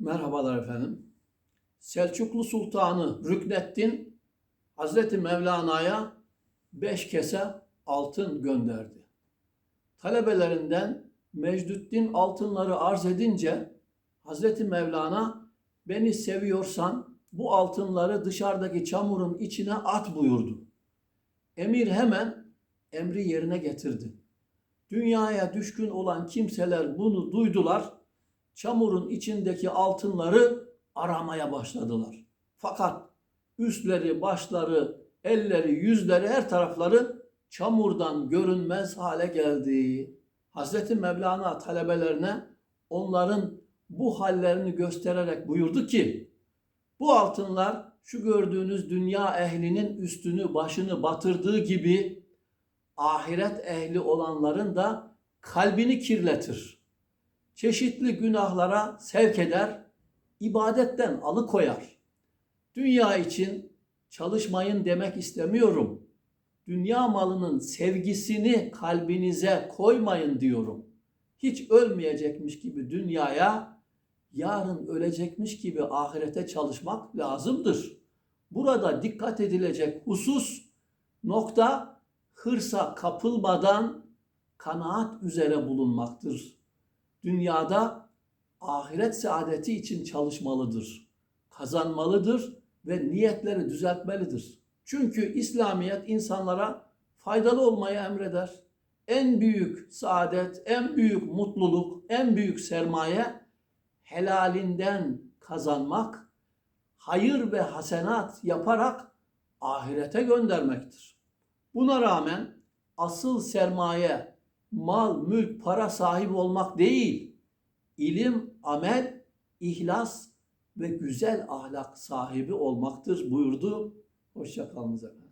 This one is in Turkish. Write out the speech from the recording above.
Merhabalar efendim. Selçuklu Sultanı Rükneddin Hazreti Mevlana'ya beş kese altın gönderdi. Talebelerinden Mecdüddin altınları arz edince Hazreti Mevlana beni seviyorsan bu altınları dışarıdaki çamurun içine at buyurdu. Emir hemen emri yerine getirdi. Dünyaya düşkün olan kimseler bunu duydular çamurun içindeki altınları aramaya başladılar. Fakat üstleri, başları, elleri, yüzleri, her tarafları çamurdan görünmez hale geldi. Hazreti Mevlana talebelerine onların bu hallerini göstererek buyurdu ki, bu altınlar şu gördüğünüz dünya ehlinin üstünü başını batırdığı gibi ahiret ehli olanların da kalbini kirletir çeşitli günahlara sevk eder, ibadetten alıkoyar. Dünya için çalışmayın demek istemiyorum. Dünya malının sevgisini kalbinize koymayın diyorum. Hiç ölmeyecekmiş gibi dünyaya, yarın ölecekmiş gibi ahirete çalışmak lazımdır. Burada dikkat edilecek husus nokta hırsa kapılmadan kanaat üzere bulunmaktır dünyada ahiret saadeti için çalışmalıdır, kazanmalıdır ve niyetleri düzeltmelidir. Çünkü İslamiyet insanlara faydalı olmayı emreder. En büyük saadet, en büyük mutluluk, en büyük sermaye helalinden kazanmak, hayır ve hasenat yaparak ahirete göndermektir. Buna rağmen asıl sermaye mal, mülk, para sahibi olmak değil, ilim, amel, ihlas ve güzel ahlak sahibi olmaktır buyurdu. Hoşçakalınız efendim.